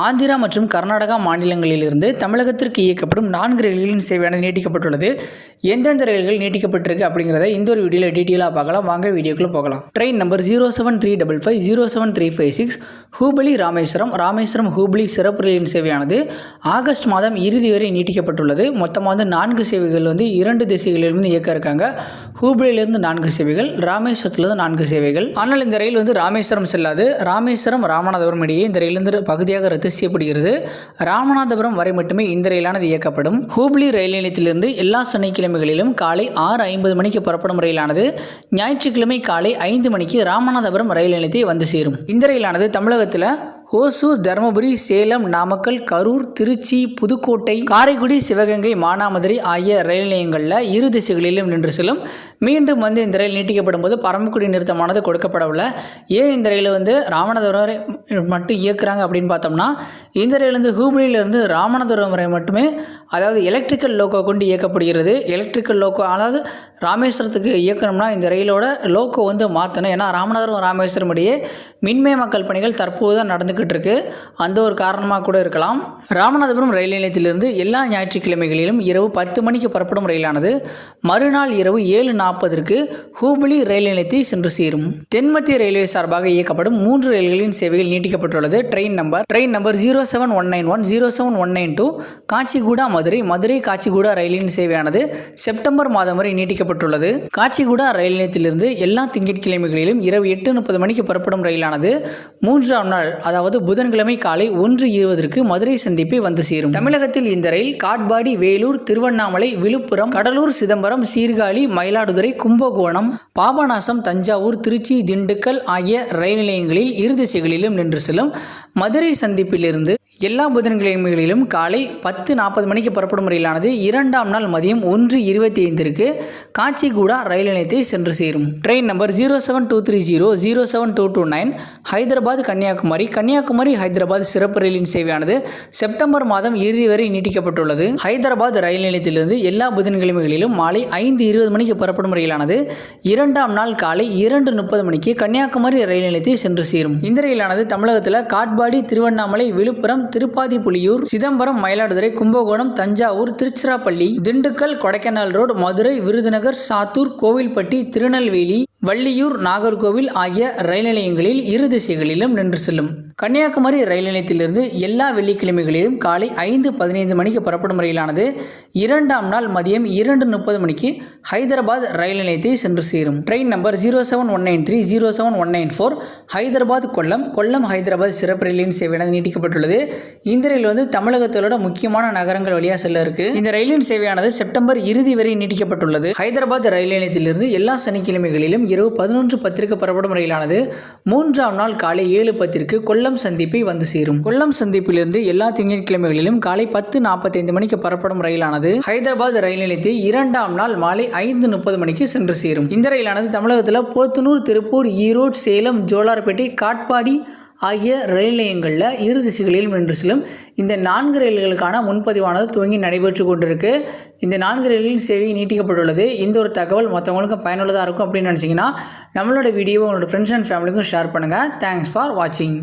ஆந்திரா மற்றும் கர்நாடகா மாநிலங்களிலிருந்து தமிழகத்திற்கு இயக்கப்படும் நான்கு ரயில்களின் சேவையானது நீட்டிக்கப்பட்டுள்ளது. எந்தெந்த ரயில்கள் நீட்டிக்கப்பட்டிருக்கு அப்படிங்கிறத இந்த ஒரு வீடியோவில் டீட்டெயிலாக பார்க்கலாம். வாங்க வீடியோக்குள்ளே போகலாம். Train number zero seven three double five zero seven three five six Hubli Rameswaram. Rameswaram Hubli சிறப்பு ரயிலின் சேவையானது ஆகஸ்ட் மாதம் இறுதி வரை நீட்டிக்கப்பட்டுள்ளது. மொத்தமாக வந்து நான்கு சேவைகள் வந்து இரண்டு திசைகளிலிருந்து இயக்க இருக்காங்க. ஹூபலியிலிருந்து நான்கு சேவைகள் ராமேஸ்வரத்துலேருந்து நான்கு சேவைகள். ஆனால் இந்த ரயில் வந்து ராமேஸ்வரம் செல்லாது. ராமேஸ்வரம் ராமநாதபுரம் இடையே இந்த ரயிலிருந்து பகுதியாக அடுத்து செய்யப்படுகிறது ராமநாதபுரம் வரை மட்டுமே இந்த ரயிலானது இயக்கப்படும். ஹூப்ளி ரயில் நிலையத்திலிருந்து எல்லா சனிக்கிழமைகளிலும் காலை ஆறு ஐம்பது மணிக்கு புறப்படும் ரயிலானது ஞாயிற்றுக்கிழமை காலை ஐந்து மணிக்கு ராமநாதபுரம் ரயில் நிலையத்தை வந்து சேரும். இந்த ரயிலானது தமிழகத்தில் ஓசூர் தருமபுரி சேலம் நாமக்கல் கரூர் திருச்சி புதுக்கோட்டை காரைக்குடி சிவகங்கை மானாமதுரை ஆகிய ரயில் நிலையங்களில் இரு திசைகளிலும் நின்று செல்லும் மீண்டும் வந்து இந்த ரயில் நீட்டிக்கப்படும் போது பரமக்குடி நிறுத்தமானது கொடுக்கப்படவில்லை ஏன் இந்த ரயில் வந்து ராமநாதபுரம் வரை மட்டும் இயக்குறாங்க அப்படின்னு பார்த்தோம்னா இந்த ரயில் வந்து ஹூப்ளியிலிருந்து ராமநாதபுரம் வரை மட்டுமே அதாவது எலக்ட்ரிக்கல் லோக்கோ கொண்டு இயக்கப்படுகிறது. எலக்ட்ரிக்கல் லோக்கோ அதாவது ராமேஸ்வரத்துக்கு இயக்கணும்னா இந்த ரயிலோட லோக்கோ வந்து மாற்றணும் ஏன்னா ராமநாதபுரம் ராமேஸ்வரம் இடையே மின்மயமாக்கல் பணிகள் தற்போது தான் நடந்துக்கிட்டு இருக்கு. அந்த ஒரு காரணமாக கூட இருக்கலாம். ராமநாதபுரம் ரயில் நிலையத்திலிருந்து எல்லா ஞாயிற்றுக்கிழமைகளிலும் இரவு பத்து மணிக்கு புறப்படும் ரயிலானது மறுநாள் இரவு ஏழு நாற்பதற்கு ஹூப்ளி ரயில் நிலையத்தை சென்று சேரும். தென்மத்திய ரயில்வே சார்பாக இயக்கப்படும் மூன்று ரயில்களின் சேவைகள் நீட்டிக்கப்பட்டுள்ளது. Train number train number zero seven one nine one zero seven one nine two Kacheguda Madurai. Madurai Kacheguda ரயிலின் சேவையானது செப்டம்பர் மாதம் வரை நீட்டிக்கப்பட்டுள்ளது. காச்சிகூடா ரயில் நிலையத்திலிருந்து எல்லா திங்கட்கிழமைகளிலும் இரவு எட்டு முப்பது மணிக்கு புறப்படும் ரயிலானது மூன்றாம் நாள் அதாவது புதன்கிழமை காலை ஒன்று இருபதற்கு மதுரை சந்திப்பை வந்து சேரும். தமிழகத்தில் இந்த ரயில் காட்பாடி வேலூர் திருவண்ணாமலை விழுப்புரம் கடலூர் சிதம்பரம் சீர்காழி மயிலாடுதுறை கும்பகோணம் பாபநாசம் தஞ்சாவூர் திருச்சி திண்டுக்கல் ஆகிய ரயில் நிலையங்களில் இரு திசைகளிலும் நின்று செல்லும் மதுரை சந்திப்பிலிருந்து எல்லா புதன்கிழமைகளிலும் காலை பத்து நாற்பது மணிக்கு புறப்படும் ரயிலானது இரண்டாம் நாள் மதியம் ஒன்று இருபத்தி ஐந்திற்கு காச்சிகூடா ரயில் நிலையத்தை சென்று சேரும். Train number zero seven two three zero zero seven two two nine Hyderabad Kanyakumari. Kanyakumari Hyderabad சிறப்பு ரயிலின் சேவையானது செப்டம்பர் மாதம் இறுதி வரை நீட்டிக்கப்பட்டுள்ளது. ஹைதராபாத் ரயில் நிலையத்திலிருந்து எல்லா புதன்கிழமைகளிலும் மாலை ஐந்து இருபது மணிக்கு புறப்படும் ரயிலானது இரண்டாம் நாள் காலை இரண்டு முப்பது மணிக்கு கன்னியாகுமரி ரயில் நிலையத்தை சென்று சேரும். இந்த ரயிலானது தமிழகத்தில் காட்பாடி திருவண்ணாமலை விழுப்புரம் திருப்பாதி புலியூர் சிதம்பரம் மயிலாடுதுறை கும்பகோணம் தஞ்சாவூர் திருச்சிராப்பள்ளி திண்டுக்கல் கொடைக்கானல் ரோடு மதுரை விருதுநகர் சாத்தூர் கோவில்பட்டி திருநெல்வேலி வள்ளியூர் நாகர்கோவில் ஆகிய ரயில் நிலையங்களில் இரு திசைகளிலும் நின்று செல்லும். கன்னியாகுமரி ரயில் நிலையத்திலிருந்து எல்லா வெள்ளிக்கிழமைகளிலும் காலை ஐந்து பதினைந்து மணிக்கு புறப்படும் ரயிலானது இரண்டாம் நாள் மதியம் இரண்டு முப்பது மணிக்கு ஹைதராபாத் ரயில் நிலையத்தை சென்று சேரும். Train number zero seven one nine three zero seven one nine four Hyderabad Kollam Kollam Hyderabad சிறப்பு ரயிலின் சேவையானது நீட்டிக்கப்பட்டுள்ளது. இந்த ரயில் வந்து தமிழகத்தோட முக்கியமான நகரங்கள் வழியாக செல்ல இருக்கு. இந்த ரயிலின் சேவையானது செப்டம்பர் இறுதி வரை நீட்டிக்கப்பட்டுள்ளது. ஹைதராபாத் ரயில் நிலையத்திலிருந்து எல்லா சனிக்கிழமைகளிலும் இரவு பதினொன்று பத்திற்கு புறப்படும் ரயிலானது மூன்றாம் நாள் காலை ஏழு பத்திற்கு கொல்லம் சந்திப்பை வந்து சேரும். கொல்லம் சந்திப்பிலிருந்து எல்லா திங்கட்கிழமைகளிலும் காலை பத்து நாற்பத்தைந்து மணிக்கு புறப்படும் ரயிலானது ஹைதராபாத் ரயில் நிலையத்தை இரண்டாம் நாள் மாலை ஐந்து முப்பது மணிக்கு சென்று சேரும். இந்த ரயிலானது தமிழகத்தில் போத்தனூர் திருப்பூர் ஈரோடு சேலம் ஜோலார்பேட்டை காட்பாடி ஆகிய ரயில் நிலையங்களில் இரு திசைகளிலும் நின்று செல்லும். இந்த நான்கு ரயில்களுக்கான முன்பதிவானது துவங்கி நடைபெற்று கொண்டிருக்கு. இந்த நான்கு ரயில்களின் சேவை நீட்டிக்கப்பட்டுள்ளது. இந்த ஒரு தகவல் மற்றவங்களுக்கும் பயனுள்ளதாக இருக்கும் அப்படின்னு நினச்சிங்கன்னா நம்மளோட வீடியோவை உங்களோட ஃப்ரெண்ட்ஸ் அண்ட் ஃபேமிலிக்கும் ஷேர் பண்ணுங்கள் தேங்க்ஸ் ஃபார் வாட்சிங்